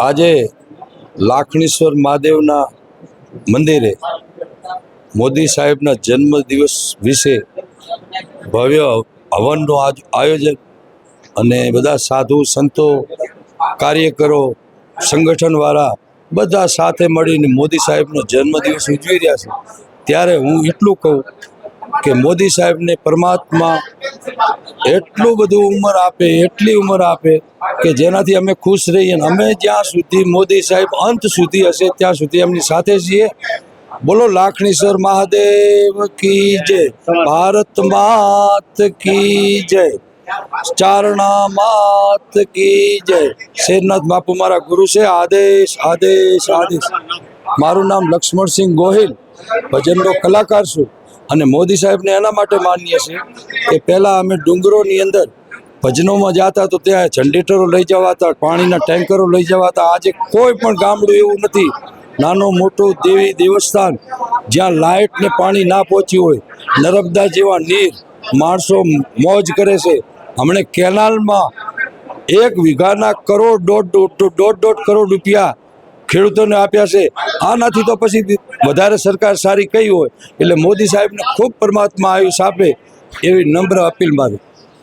આજે લાખણીશ્વર મહાદેવના મંદિરે મોદી સાહેબના જન્મદિવસ વિશે ભવ્ય હવનનું આજ આયોજન અને બધા સાધુ સંતો, કાર્યકરો, સંગઠનવાળા બધા સાથે મળીને મોદી સાહેબનો જન્મદિવસ ઉજવી રહ્યા છે. ત્યારે હું એટલું કહું કે મોદી સાહેબને પરમાત્મા એટલું બધું ઉંમર આપે, એટલી ઉંમર આપે કે જેનાથી અમે ખુશ રહીએ અમે જ્યાં સુધી મોદી સાહેબ અંત સુધી હશે, ત્યાં સુધી એમની સાથે છીએ. બોલો લાખણીસર મહાદેવ કી જય. ભારત માત કી જય. ચારણા માત કી જય. શેરનાથ બાપુ મારા ગુરુ છે. આદેશ આદેશ આદેશ. મારું નામ લક્ષ્મણસિંહ ગોહિલ. ભજનનો કલાકાર છું. અને મોદી સાહેબને એના માટે માનીએ છીએ કે પહેલાં અમે ડુંગરોની અંદર ભજનોમાં જતા તો ત્યાં જનરેટરો લઈ જવાતા, પાણીના ટેન્કરો લઈ જવાતા. આજે કોઈ પણ ગામડું એવું નથી. નાનું મોટું દેવી દેવસ્થાન, જ્યાં લાઇટ ને પાણી ના પહોંચ્યું હોય. નર્મદા જેવા નીર માણસો મોજ કરે છે. હમણે કેનાલમાં એક વીઘાના કરોડ દોઢ દોઢ દોઢ દોઢ કરોડ રૂપિયા ખેડૂતોને આપ્યા છે. આનાથી તો પછી વધારે સરકાર સારી કઈ હોય. એટલે મોદી સાહેબને ખૂબ પરમાત્મા આયુષ આપે એવી નમ્ર અપીલ મારી.